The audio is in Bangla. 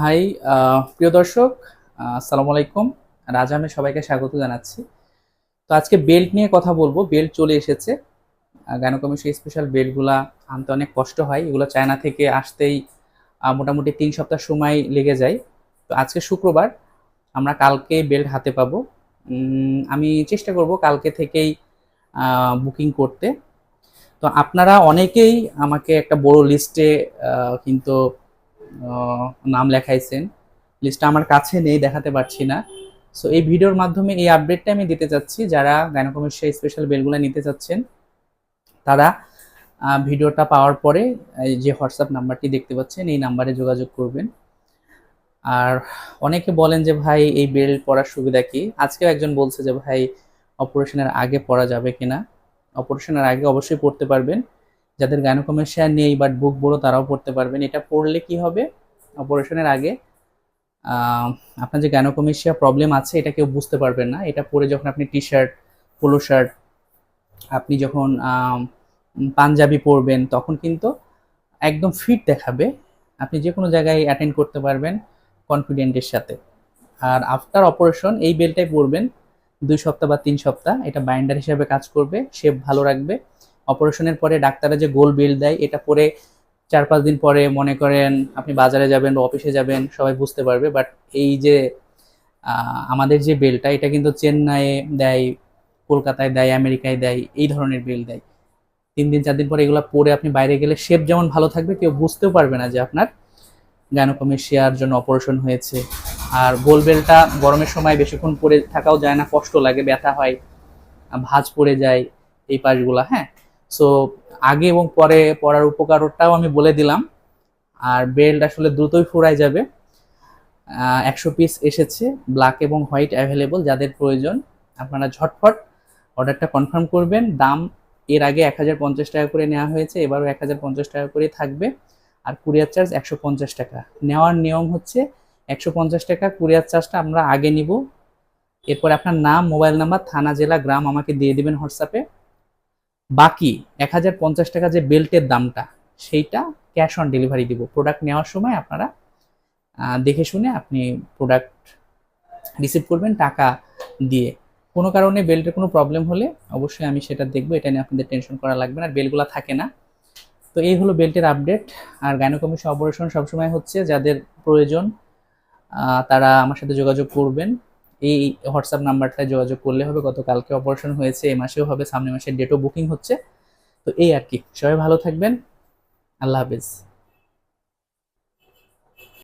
হাই প্রিয় দর্শক আসসালামু আলাইকুম। রাজা, আমি সবাইকে স্বাগত জানাচ্ছি। তো আজকে বেল্ট নিয়ে কথা বলব। বেল্ট চলে এসেছে। গায়নকমিশন স্পেশাল বেল্টগুলা আনতে অনেক কষ্ট হয়। এগুলো চায়না থেকে আসতেই মোটামুটি তিন সপ্তাহ সময় লেগে যায়। তো আজকে শুক্রবার, আমরা কালকে বেল্ট হাতে পাবো। আমি চেষ্টা করব কালকে থেকেই বুকিং করতে। তো আপনারা অনেকেই আমাকে একটা বড় লিস্টে কিন্তু নাম লেখাইছেন। লিস্টটা আমার কাছে নেই, দেখাতে পারছি না। সো এই ভিডিওর মাধ্যমে এই আপডেটটা আমি দিতে চাচ্ছি, যারা গাইনোকমেশিয়া স্পেশাল বেলগুলো নিতে চাচ্ছেন, তারা ভিডিওটা পাওয়ার পরে এই যে হোয়াটসঅ্যাপ নাম্বারটি দেখতে পাচ্ছেন, এই নাম্বারে যোগাযোগ করবেন। আর অনেকে বলেন যে, ভাই, এই বেল পড়ার সুবিধা কি? আজকেও একজন বলছে যে, ভাই, অপারেশনের আগে পড়া যাবে কিনা? অপারেশনের আগে অবশ্যই পড়তে পারবেন। যাদের গাইনোকমেশিয়া নেই বাট বুক বড় তারাও পড়তে পারবেন। এটা পড়লে কি হবে? অপারেশনের আগে আপনার যে গাইনোকমেশিয়া প্রবলেম আছে, এটা কেউ বুঝতে পারবেন না। এটা পরে যখন আপনি টি শার্ট পোলো শার্ট আপনি যখন পাঞ্জাবি পরবেন, তখন কিন্তু একদম ফিট দেখাবে। আপনি যে কোনো জায়গায় অ্যাটেন্ড করতে পারবেন কনফিডেন্টের সাথে। আর আফটার অপারেশন এই বেলটাই পরবেন। দুই সপ্তাহ বা তিন সপ্তাহ, এটা বাইন্ডার হিসাবে কাজ করবে শেপ ভালো রাখবে। অপারেশনের পরে ডাক্তাররা যে গোল বেল দেয়, এটা পরে চার পাঁচ দিন পরে মনে করেন আপনি বাজারে যাবেন বা অফিসে যাবেন, সবাই বুঝতে পারবে। বাট এই যে আমাদের যে বেলটা, এটা কিন্তু চেন্নাইয়ে দেয়, কলকাতায় দেয়, আমেরিকায় দেয়, এই ধরনের বেল দেয়। তিন দিন, চার দিন পরে এগুলো পরে আপনি বাইরে গেলে শেপ যেমন ভালো থাকবে, কেউ বুঝতেও পারবে না যে আপনার গাইনোকমেশিয়ার জন্য অপারেশন হয়েছে। আর গোল বেলটা গরমের সময় বেশিক্ষণ পরে থাকাও যায় না, কষ্ট লাগে, ব্যথা হয়, ভাঁজ পড়ে যায়, এই পাশগুলা হ্যাঁ? সো আগে এবং পরে পড়ার উপকারটাও আমি বলে দিলাম। আর বেল্ট আসলে দ্রুতই ফুরায় যাবে। একশো পিস এসেছে ব্ল্যাক এবং হোয়াইট অ্যাভেলেবল যাদের প্রয়োজন আপনারা ঝটফট অর্ডারটা কনফার্ম করবেন। দাম এর আগে এক হাজার পঞ্চাশ টাকা করে নেওয়া হয়েছে, এবারও এক হাজার পঞ্চাশ টাকা করে থাকবে। আর কুরিয়ার চার্জ একশো পঞ্চাশ টাকা। নেওয়ার নিয়ম হচ্ছে একশো পঞ্চাশ টাকা কুরিয়ার চার্জটা আমরা আগে নিব। এরপর আপনার নাম মোবাইল নাম্বার থানা, জেলা, গ্রাম আমাকে দিয়ে দিবেন হোয়াটসঅ্যাপে। বাকি এক হাজার পঞ্চাশ টাকা যে বেল্টের দামটা, সেইটা ক্যাশ অন ডেলিভারি দিব। প্রোডাক্ট নেওয়ার সময় আপনারা দেখে শুনে আপনি প্রোডাক্ট রিসিভ করবেন টাকা দিয়ে। কোনো কারণে বেল্টের কোনো প্রবলেম হলে অবশ্যই আমি সেটা দেখব, এটা নিয়ে আপনাদের টেনশন করা লাগবে না, আর বেলগুলো থাকে না। তো এই হলো বেল্টের আপডেট আর গাইনোকমিশন অপারেশন সবসময় হচ্ছে যাদের প্রয়োজন তারা আমার সাথে যোগাযোগ করবেন। এই হোয়াটসঅ্যাপ নাম্বারটায় যোগাযোগ করলে হবে। গতকালকে অপারেশন হয়েছে এ মাসেও হবে, সামনের মাসের ডেটও বুকিং হচ্ছে। তো এই আর কি। সবাই ভালো থাকবেন। আল্লাহ হাফেজ।